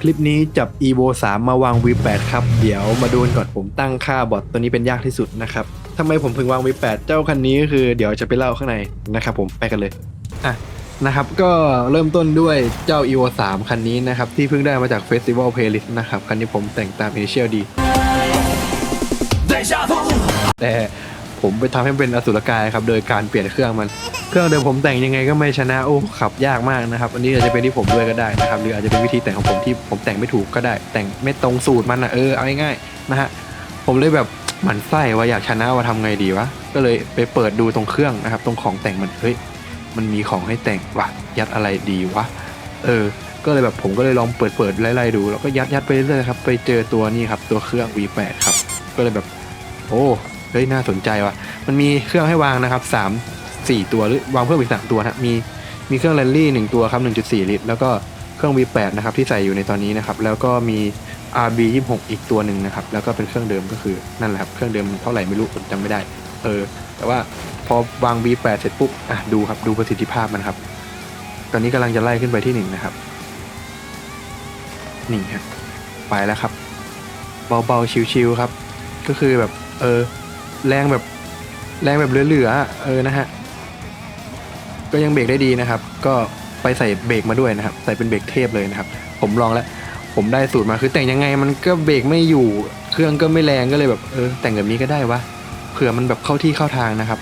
คลิปนี้จับ evo 3 มาวาง v8 ครับ เดี๋ยวมาดูกันก่อนผมตั้งค่าบอทตัวนี้เป็นยากที่สุดนะครับทำไมผมถึงวาง v8 เจ้าคันนี้ก็คือเดี๋ยวจะไปเล่าข้างในนะครับผมไปกันเลยอะนะครับก็เริ่มต้นด้วยเจ้า evo 3 คันนี้นะครับ ที่เพิ่งได้มาจาก Festival Playlist นะครับ คันนี้ผมแต่งตาม Initial D แต่ ผมไปทำให้มันเป็นอสุรกายครับโดยการเปลี่ยนเครื่องมัน เครื่องเดิมผมแต่งยังไงก็ไม่ชนะโอ้ขับยากมากนะครับอันนี้อาจจะเป็นที่ผมด้วยก็ได้นะครับหรืออาจจะเป็นวิธีแต่งของผมที่ผมแต่งไม่ถูกก็ได้ แต่งไม่ตรงสูตรมันนะเออเอาง่ายๆนะฮะผมเลยแบบหมั่นไส้ว่าอยากชนะว่าทำไงดีวะก็เลยไปเปิดดูตรงเครื่องนะครับตรงของแต่งมันเฮ้ยมันมีของให้แต่งวะยัดอะไรดีวะเออก็เลยแบบผมก็เลยลองเปิดเปิดไล่ๆดูแล้วก็ยัดยัดไปเรื่อยๆครับไปเจอตัวนี้ครับตัวเครื่อง V8 ครับก็เลยแบบโอ้ เฮ้ยน่าสนใจว่ะมันมีเครื่องให้วางนะครับสามสี่ตัวหรือวางเพิ่มอีกสามตัวนะมีมีเครื่องแรลลี่หนึ่งตัวครับหนึ่งจุดสี่ลิตร แล้วก็เครื่อง V8 นะครับที่ใส่อยู่ในตอนนี้นะครับแล้วก็มี RB 26อีกตัวหนึ่งนะครับแล้วก็เป็นเครื่องเดิมก็คือนั่นแหละครับเครื่องเดิมเท่าไหร่ไม่รู้ผมจำไม่ได้ เออ แต่ว่าพอวาง V8 เสร็จปุ๊บอะดูครับดูประสิทธิภาพมันครับ ตอนนี้กำลังจะไล่ขึ้นไปที่หนึ่งนะครับนี่ครับไปแล้วครับ เบาๆชิวๆครับ ก็คือแบบเออ แรงแบบแรงแบบเหลือๆเออนะฮะก็ยังเบรกได้ดีนะครับ ก็ไปใส่เบรกมาด้วยนะครับ ใส่เป็นเบรกเทพเลยนะครับ ผมลองแล้ว ผมได้สูตรมาคือแต่งยังไงมันก็เบรกไม่อยู่ เครื่องก็ไม่แรงก็เลยแบบเออแต่งแบบนี้ก็ได้วะเผื่อมันแบบเข้าที่เข้าทางนะครับ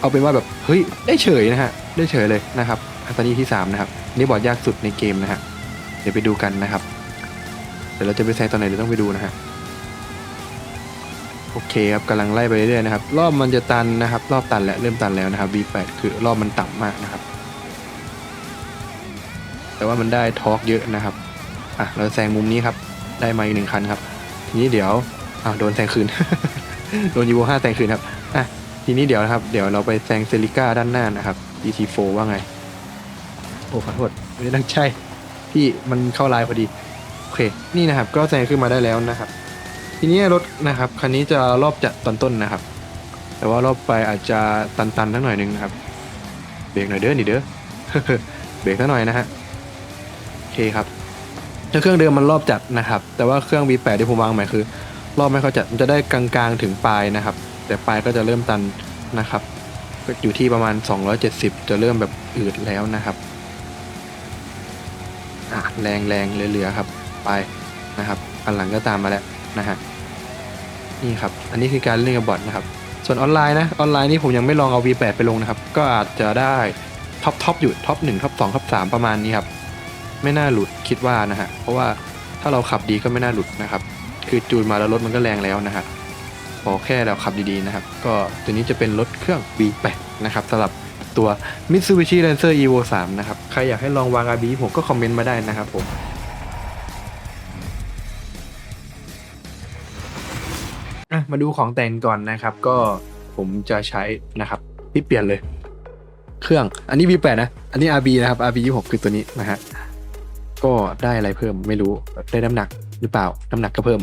เอาเป็นว่าแบบเฮ้ยได้เฉยนะฮะได้เฉยเลยนะครับอัตอนนี้ที่สามนะครับนี่บอร์ดยากสุดในเกมนะฮะเดี๋ยวไปดูกันนะครับ เดี๋ยวเราจะไปแซงตอนไหนเดี๋ยวต้องไปดูนะฮะ โอเคครับกำลังไล่ไปเรื่อยๆนะครับ รอบมันจะตันนะครับ รอบตันแล้วเริ่มตันแล้วนะครับ V8 คือรอบมันต่ำมากนะครับ แต่ว่ามันได้ทอร์กเยอะนะครับอะเราแซงมุมนี้ครับ ได้มาอีกหนึ่งคันครับ ทีนี้เดี๋ยวอะโดนแซงคืน โดนยูโวห้าแซงคืนครับอะทีนี้เดี๋ยวนะครับ เดี๋ยวเราไปแซงเซริก้าด้านหน้านะครับ ET4 ว่าไง โอ้ขอโทษไม่ได้ตั้งใจพี่มันเข้าไลน์พอดี โอเค นี่นะครับ ก็แซงขึ้นมาได้แล้วนะครับ ทีนี้รถนะครับคันนี้จะรอบจัดตอนต้นนะครับ แต่ว่ารอบไปอาจจะตันๆทั้งหน่อยนึงนะครับ เบรกหน่อยเด้อนี่เด้อเบรกสักหน่อยนะฮะโอเคครับถ้าเครื่องเดิมมันรอบจัดนะครับ แต่ว่าเครื่อง V8 ที่ผมวางใหม่คือ รอบไม่ค่อยจัดมันจะได้กลางๆถึงปลายนะครับ แต่ปลายก็จะเริ่มตันนะครับก็อยู่ที่ประมาณ 270 จะเริ่มแบบอืดแล้วนะครับอะแรงแรงเหลือๆครับ ไปนะครับอันหลังก็ตามมาแล้ว นะฮะนี่ครับอันนี้คือการเล่นกับบอทนะครับ ส่วนออนไลน์นะออนไลน์นี่ผมยังไม่ลองเอา V8 ไปลงนะครับ ก็อาจจะได้ท็อปท็อปอยู่ท็อปหนึ่งท็อปสองท็อปสามประมาณนี้ครับไม่น่าหลุดคิดว่านะฮะเพราะว่าถ้าเราขับดีก็ไม่น่าหลุดนะครับ คือจูนมาแล้วรถมันก็แรงแล้วนะฮะขอแค่เราขับดีๆนะครับ ก็ตัวนี้จะเป็นรถเครื่อง V8 นะครับสำหรับตัว Mitsubishi Lancer Evo 3 นะครับ ใครอยากให้ลองวาง RB ผมก็คอมเมนต์มาได้นะครับผม อะมาดูของแต่งก่อนนะครับ ก็ผมจะใช้นะครับที่เปลี่ยนเลย เครื่องอันนี้ V8 นะ อันนี้ RB นะครับ RB 26คือตัวนี้นะฮะก็ได้อะไรเพิ่มไม่รู้ได้น้ำหนักหรือเปล่าน้ำหนักก็เพิ่ม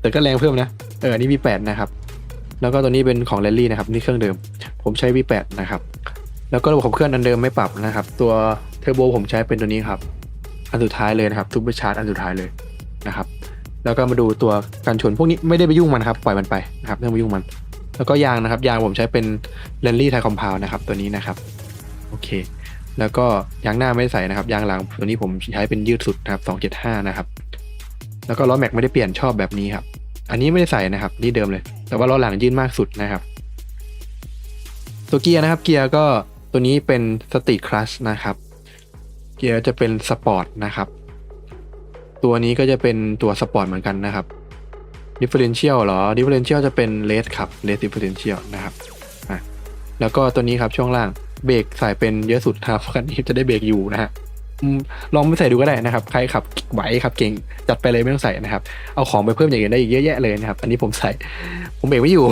แต่ก็แรงเพิ่มนะเอออันนี้ V8 นะครับ แล้วก็ตัวนี้เป็นของ Rally นะครับนี่เครื่องเดิม ผมใช้ V8 นะครับ แล้วก็ระบบขับเคลื่อนอันเดิมไม่ปรับนะครับ ตัวเทอร์โบผมใช้เป็นตัวนี้ครับ อันสุดท้ายเลยนะครับทูบเปอร์ชาร์จอันสุดท้ายเลยนะครับ แล้วก็มาดูตัวกันชนพวกนี้ไม่ได้ไปยุ่งมันครับปล่อยมันไปนะครับไม่ต้องไปยุ่งมัน แล้วก็ยางนะครับยางผมใช้เป็นเรนลี่ไทคอมพาวนะครับตัวนี้นะครับโอเค แล้วก็ยางหน้าไม่ได้ใส่นะครับยางหลังตัวนี้ผมใช้เป็นยืดสุดนะครับ275นะครับแล้วก็ล้อแม็กไม่ได้เปลี่ยนชอบแบบนี้ครับ อันนี้ไม่ได้ใส่นะครับนี่เดิมเลย แต่ว่าล้อหลังยื่นมากสุดนะครับตัวเกียร์นะครับเกียร์ก็ตัวนี้เป็นสตีทคลัชนะครับเกียร์จะเป็นสปอร์ตนะครับ ตัวนี้ก็จะเป็นตัวสปอร์ตเหมือนกันนะครับ differential เหรอ differential จะเป็น race ครับ race differential นะครับอะแล้วก็ตัวนี้ครับช่วงล่างเบรกใส่เป็นเยอะสุดครับคันนี้จะได้เบรกอยู่นะฮะลองไม่ใส่ดูก็ได้นะครับใครขับไหวขับเก่งจัดไปเลยไม่ต้องใส่นะครับเอาของไปเพิ่มอย่างอื่นได้อีกเยอะแยะเลยนะครับ อันนี้ผมใส่ผมเบรกไม่อยู่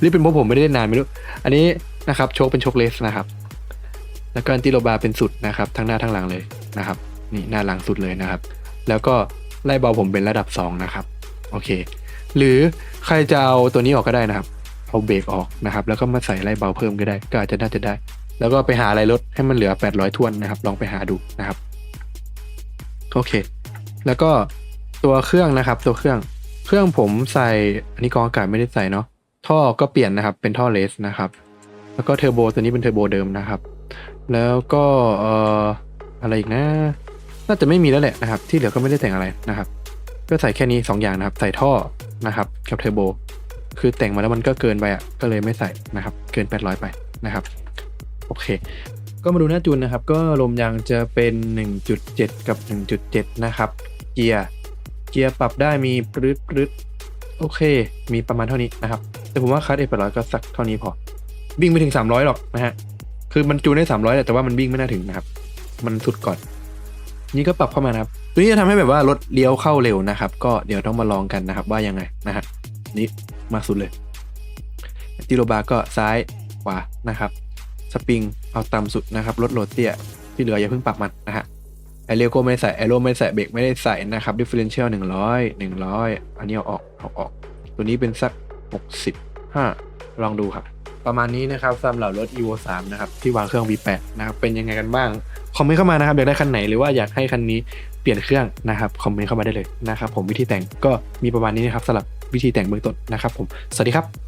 รือเป็นเพราะผมไม่ได้เล่นนานไม่รู้อันนี้นะครับโชคเป็นโชคเลสนะครับ แล้วก็อันติโลบาร์เป็นสุดนะครับ ทั้งหน้าทั้งหลังเลยนะครับ นี่หน้าหลังสุดเลยนะครับ แล้วก็ไล่เบาผมเป็นระดับ 2 นะครับ โอเค หรือใครจะเอาตัวนี้ออกก็ได้นะครับเอาเบรกออกนะครับ แล้วก็มาใส่ไล่เบาเพิ่มก็ได้ ก็อาจจะน่าจะได้ แล้วก็ไปหาอะไรลดให้มันเหลือ 800ทวนนะครับ ลองไปหาดูนะครับ โอเค แล้วก็ตัวเครื่องนะครับ ตัวเครื่อง เครื่องผมใส่อันนี้กองอากาศไม่ได้ใส่เนาะ ท่อก็เปลี่ยนนะครับ เป็นท่อเลสนะครับ แล้วก็เทอร์โบตัวนี้เป็นเทอร์โบเดิมนะครับ แล้วก็เอ่ออะไรอีกนะ น่าจะไม่มีแล้วแหละนะครับ ที่เหลือก็ไม่ได้แต่งอะไรนะครับก็ใส่แค่นี้ 2 อย่างนะครับ ใส่ท่อนะครับกับเทอร์โบคือแต่งมาแล้วมันก็เกินไปอะก็เลยไม่ใส่นะครับ เกิน 800 ไปนะครับ โอเค ก็มาดูหน้าจูนนะครับ ก็ลมยางจะเป็น 1.7 กับ 1.7 นะครับ เกียร์เกียร์ปรับได้มีปรึดปรึดโอเค มีประมาณเท่านี้นะครับ แต่ผมว่าคัสเอแปดร้อยก็สักเท่านี้พอ วิ่งไม่ถึง 300 หรอกนะฮะ คือมันจูนได้ 300แหละแต่ว่ามันวิ่งไม่น่าถึงนะครับ มันสุดก่อน นี่ก็ปรับเข้ามานะครับ ตัวนี้จะทำให้แบบว่ารถเลี้ยวเข้าเร็วนะครับ ก็เดี๋ยวต้องมาลองกันนะครับว่ายังไงนะฮะนี่มาสุดเลยติโรบาก็ซ้ายขวานะครับ สปริงเอาต่ำสุดนะครับลดโหลดเตี้ยที่เหลืออย่าเพิ่งปรับมันนะฮะไอเรโก็ไม่ได้ใส่ไอโรไม่ได้ใส่เบรกไม่ได้ใส่นะครับดิฟเฟอเรนเชียลหนึ่งร้อยหนึ่งร้อยอันนี้เอาออกเอาออก ตัวนี้เป็นสักหกสิบห้าลองดูครับ ประมาณนี้นะครับสำหรับรถ evo 3นะครับที่วางเครื่อง v8 นะครับเป็นยังไงกันบ้างคอมเมนต์เข้ามานะครับอยากได้คันไหนหรือว่าอยากให้คันนี้เปลี่ยนเครื่องนะครับคอมเมนต์เข้ามาได้เลยนะครับผมวิธีแต่งก็มีประมาณนี้นะครับสำหรับวิธีแต่งเบื้องต้นนะครับผมสวัสดีครับ